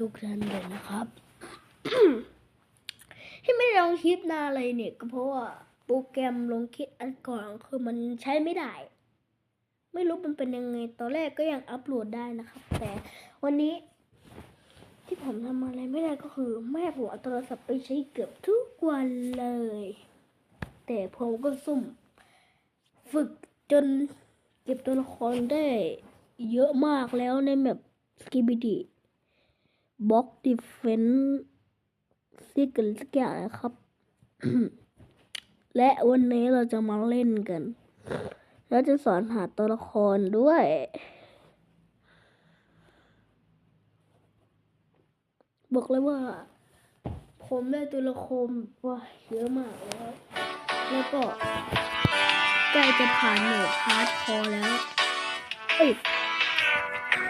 ทุกท่านเลยนะครับ ที่ไม่ได้ลงคลิปนานเลยเนี่ยก็เพราะว่าโปรแกรมลงคลิปอันก่อนคือมันใช้ไม่ได้ ไม่รู้มันเป็นยังไงตอนแรกก็ยังอัปโหลดได้นะครับ แต่วันนี้ ที่ผมทำอะไรไม่ได้ก็คือ แม่ผมเอาโทรศัพท์ไปใช้เกือบทุกวันเลย แต่ผมก็ซุ่ม ฝึกจนเก็บตัวละครได้เยอะมากแล้วในแบบสกิบิดี บล็อกดิเฟนซิกันสักอย่างนะครับ และวันนี้เราจะมาเล่นกัน แล้วจะสอนหาตัวละครด้วย บอกเลยว่า ผมได้ตัวละครว่าเยอะมากแล้ว แล้วก็ใกล้จะผ่านโหมดฮาร์ดคอร์แล้ว เอ้ย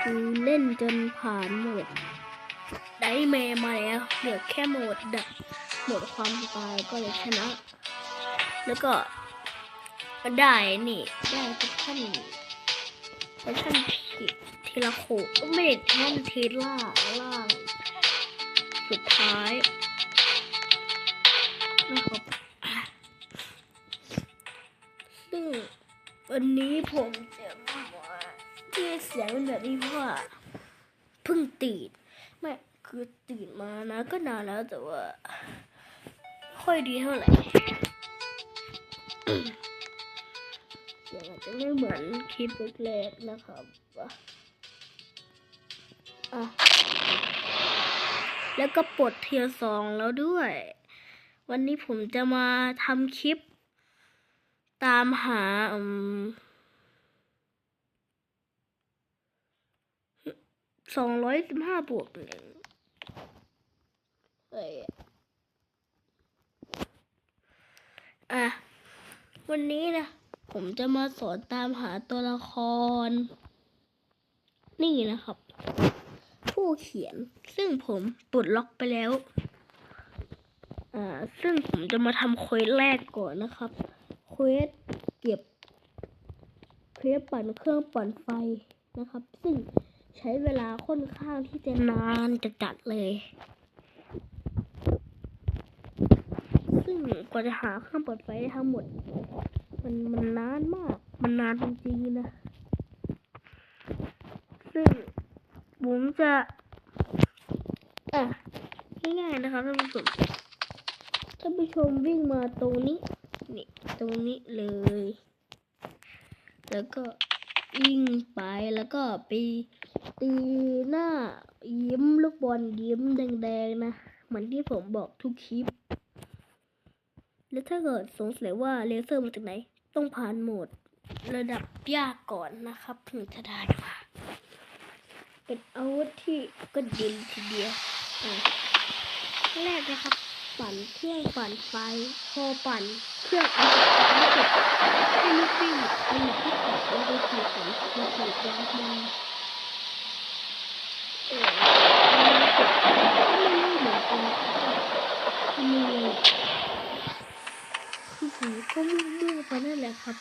คือเล่นจนผ่านโหมด ได้เมย์มาแล้วเหลือแค่โหมดดับหมดความตายก็เลยชนะ แล้วก็ได้นี่ได้ทุกท่านทุกท่านทีทีละโขกก็ไม่ได้ท่นทีล่าล่างสุดท้ายนะครับซึ่งวันนี้ผมจะมาที่เสียงเป็นแบบนี้เพราะว่าเพิ่งตื่น ไม่คือตื่นมานะก็นานแล้วแต่ว่า ค่อยดีเท่าไหร่เสียงอาจจะไม่เหมือนคลิปแรกๆนะครับอะแล้วก็ปลดเทียสองแล้วด้วย วันนี้ผมจะมาทำคลิป ตามหาอืม สองร้อยสิบห้าบวกหนึ่งเอ้ยอะ วันนี้นะ ผมจะมาสอนตามหาตัวละคร นี่นะครับ ผู้เขียนซึ่งผมปลดล็อกไปแล้ว อ่า ซึ่งผมจะมาทำเควสแรกก่อนนะครับเควสเก็บเควสปั่นเครื่องปั่นไฟนะครับ ซึ่ง ใช้เวลาค่อนข้างที่จะนานจะจัดเลย ซึ่งกว่าจะหาเครื่องปั่นไฟได้ทั้งหมด มันมันนานมาก มันนานจริงๆนะ ซึ่งผมจะอะง่ายๆนะครับท่านผู้ชมท่านผู้ชมวิ่งมาตรงนี้ นี่ ตรงนี้เลย แล้วก็ วิ่งไปแล้วก็ไปตีหน้ายิ้มลูกบอลยิ้มแดงๆนะเหมือนที่ผมบอกทุกคลิป แล้วถ้าเกิดสงสัยว่าเลเซอร์มาจากไหน ต้องผ่านโหมดระดับยากก่อนนะครับ ถึงจะได้มาเป็นอาวุธที่ก็ดีทีเดียวแรกนะครับ ปั่นเครื่องปั่นไฟพอปั่นเครื่องอันสุดท้ายเสร็จให้ลูกวิ่งไปหยุดที่เกาะมันจะถูกสันมันถูกยัดมาเออมันไม่เหมือนกันทำไมเลยคือผมก็มุ่งๆไปนั่นแหละครับ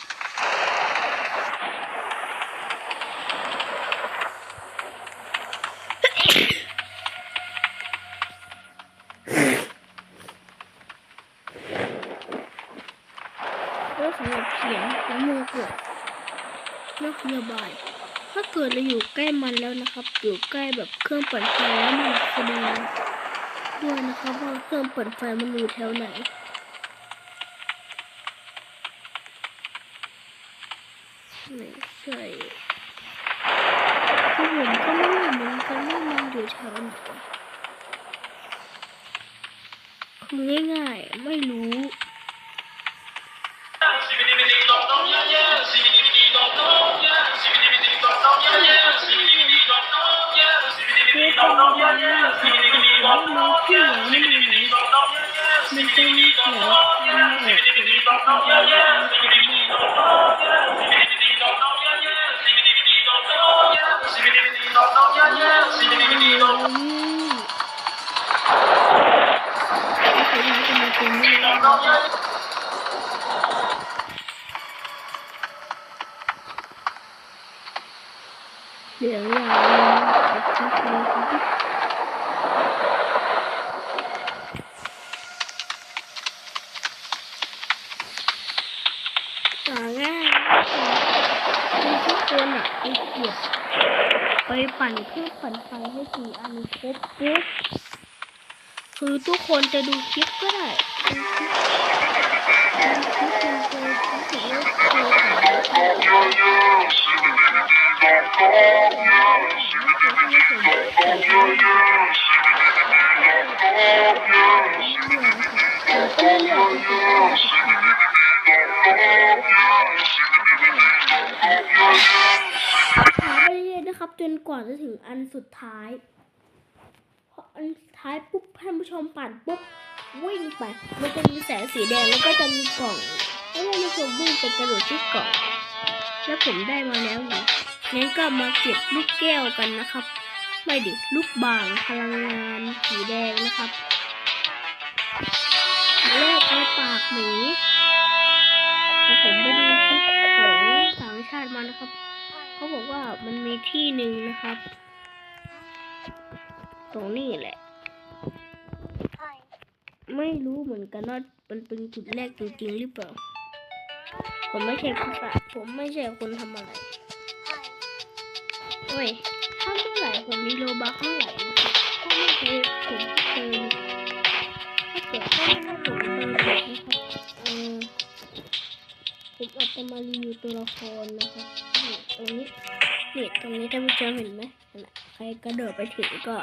แล้วสำหรับเขียนและมือกดเลือกระบาย ถ้า เราอยู่ใกล้มันแล้วนะครับ อยู่ใกล้แบบเครื่องปั่นไฟแล้วมันแสดงด้วยนะครับว่าเครื่องปั่นไฟมันอยู่แถวไหนไม่ใช่คือผมก็ไม่รู้เหมือนกันว่ามันอยู่แถวไหนคือง่ายๆไม่รู้ เพื่อทำใหาง่ายมีตัวหนักไปเก็บไปปั่นเพื่อปั่นไฟให้สีอันครบปุ๊บคือทุกคนจะดูคลิปก็ได้คลิปเป็นคลิปเป็นคลิปเป็นคลิป นะครับจนกว่าจะถึงอันสุดท้ายพออันสุดท้ายปุ๊บท่านผู้ชมปั่นปุ๊บวิ่งไป มันจะมีแสงสีแดงแล้วก็จะมีกล่องให้ท่านผู้ชมวิ่งไปกระโดดที่กล่อง แล้วผมได้มาแล้วนี่งั้นก็มาเก็บลูกแก้วกันนะครับ ไม่ดิลูกบางพลังงานสีแดงนะครับแรกในปากหมีผมไปดูคลิปของต่างชาติมานะครับ เขาบอกว่ามันมีที่หนึ่งนะครับ ตรงนี้แหละ ไม่รู้เหมือนกันว่ามันเป็นจุดแรกจริงๆหรือเปล่า ผมไม่ใช่ผู้ป่าผมไม่ใช่คนทำอะไร โอ้ย ไหร่ผมมีโลบักเมื่อไหร่นะครับถ้าไม่เคยผมเติมถ้าเกิดถ้าไม่ให้ผมเติมนะครับเออผมอาจจะมารีวิวตัวละครนะครับนี่ตรงนี้นี่ตรงนี้ท่านผู้ชมเห็นไหมใครกระโดดไปถึงก็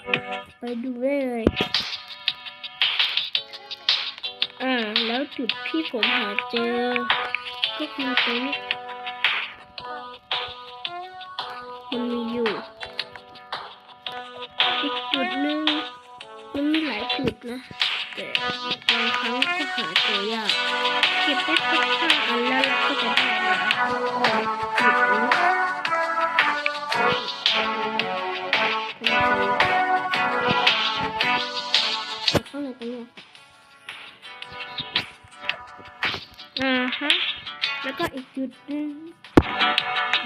ไปดูได้เลยอ่าแล้วจุดที่ผมหาเจอ ก็คือตรงนี้มันมี นะ แต่บางครั้งก็หาเจอยากเก็บได้ครบห้าอันแล้วเราก็จะได้มาจุดนี้ข้างในตรงนี้ค่ะอ่าฮะ แล้วก็อีกจุดหนึ่ง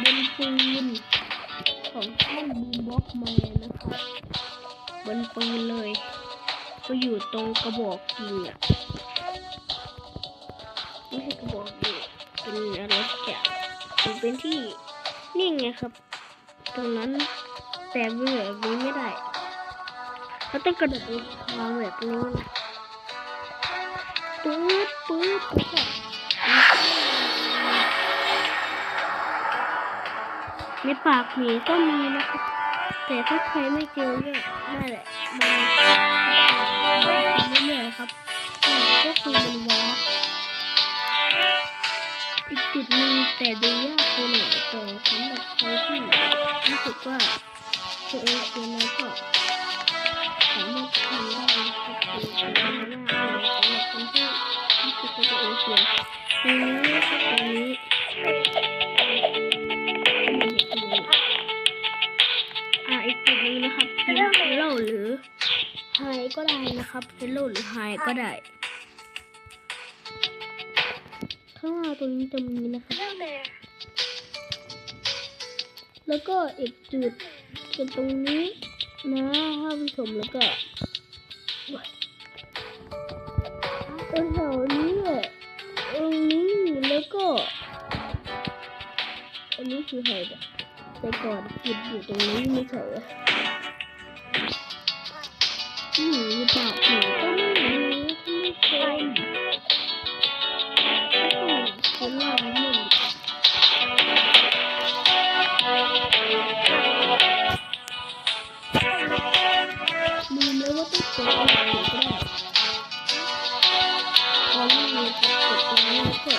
บนปืนของแท่นบูมบ็อกแมนนะคะบนปืนเลย ก็อยู่ตรงกระบอกยิงอะไม่ใช่กระบอกยิงเป็นอะไรสักอย่างมันเป็นที่นี่ไงครับ ตรงนั้นแต่เบื่อแบบนี้ไม่ได้เราต้องกระโดดไปวางแบบนี้นะปื๊ดปื๊ดแล้วก็ในปากหมีก็มีนะครับ แต่ถ้าใครไม่เจอเนี่ยนั่นแหละ มันไม่เหนื่อยครับนี่ก็คือมันวอล์กอีกจุดหนึ่งแต่ดูยากไปหน่อยแต่สำหรับใครที่รู้สึกว่าตัวเอง ก็ได้ ข้างล่างตรงนี้จะมีนะครับแล้วก็อีกจุดเป็นตรงนี้นะท่านผู้ชมแล้วก็ตรงแถวนี้แหละตรงนี้แล้วก็ อันนี้คือไฮแบบแต่ก่อนจุดอยู่ตรงนี้ไม่ใช่เหรอหนูปากหนูก็ไม่รู้ไม่เคยคนล่าหนึ่งลืมแล้วว่าต้องกดอะไรก็ได้ตอนนี้เรากดตรงนี้ก็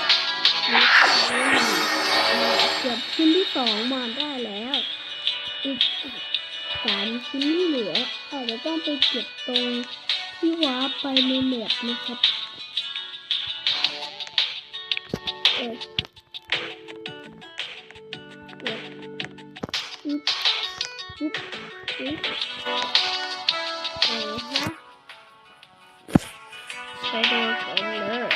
เก็บชิ้นที่สองมาได้แล้วอีกสามชิ้นที่เหลืออาจจะต้องไปเก็บตรง ที่ว้าไปในแมปนะครับเออเอออึ๊บอึ๊บอึ๊บเออฮะไปดูกันเลย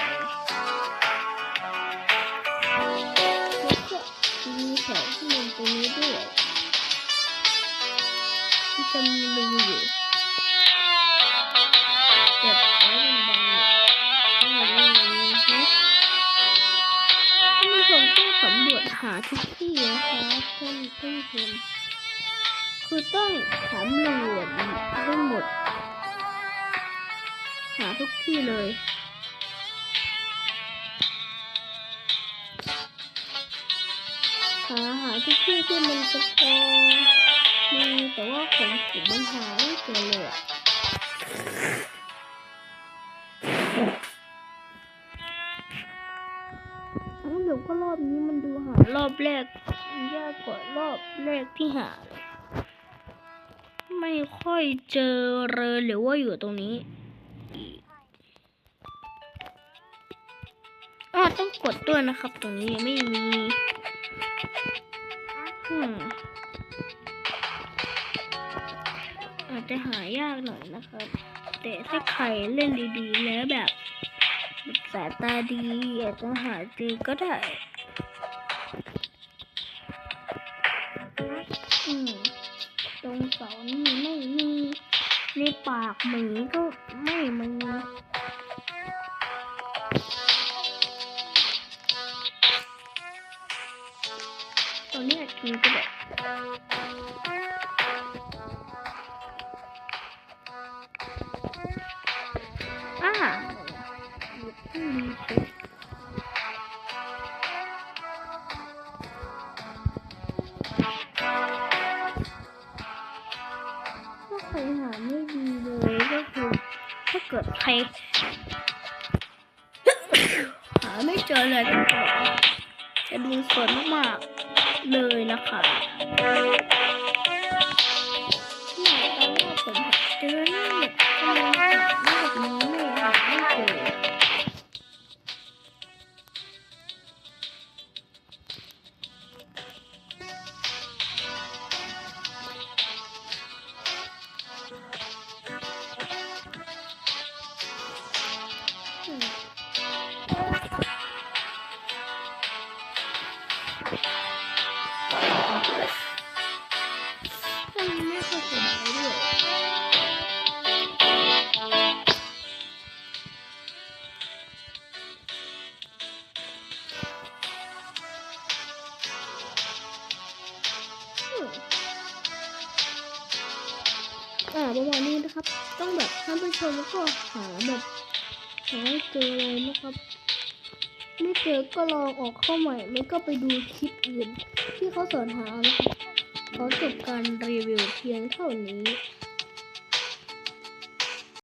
แล้วก็มีแถวที่มันตรงนี้ด้วยที่จะมีรูอยู่ อืมฮะท่นผู้ชมต้องสำรวจหาทุกที่นะคะท่านผู้ชมคือต้องสำรวจทั้งหมด หาทุกที่เลยหาหาทุกที่ที่มันจะพอมีแต่ว่าของผมมันหาไม่เจอเลย อะทั้งเดี๋ยวก็รอบนี้มันดูหารอบแรกยากกว่ารอบแรกที่หาเลยไม่ค่อยเจอเลยหรือว่าอยู่ตรงนี้อีกอ๋อต้องกดด้วยนะครับ ตรงนี้ยังไม่มีอืมอาจจะหายากหน่อยนะครับ แต่ถ้าใครเล่นดีๆแล้วแบบ แบบสายตาดีอาจจะหาเจอก็ได้ตรงเสานี่ไม่มีในปากหมีก็ไม่มีตอนนี้อาจกินก็ได้ อืมถ้าใครหาไม่ดีเลยก็คือถ้าเกิดใครหาไม่เจอเลยก็จะดูสนมากๆเลยนะคะ ประมาณนี้นะครับ ต้องแบบท่านผู้ชมแล้วก็หาแบบหาให้เจอเลยนะครับ ไม่เจอก็ลองออกเข้าใหม่ไม่ก็ไปดูคลิปอื่น ที่เขาสอนหานะครับขอจบการรีวิวเพียงเท่านี้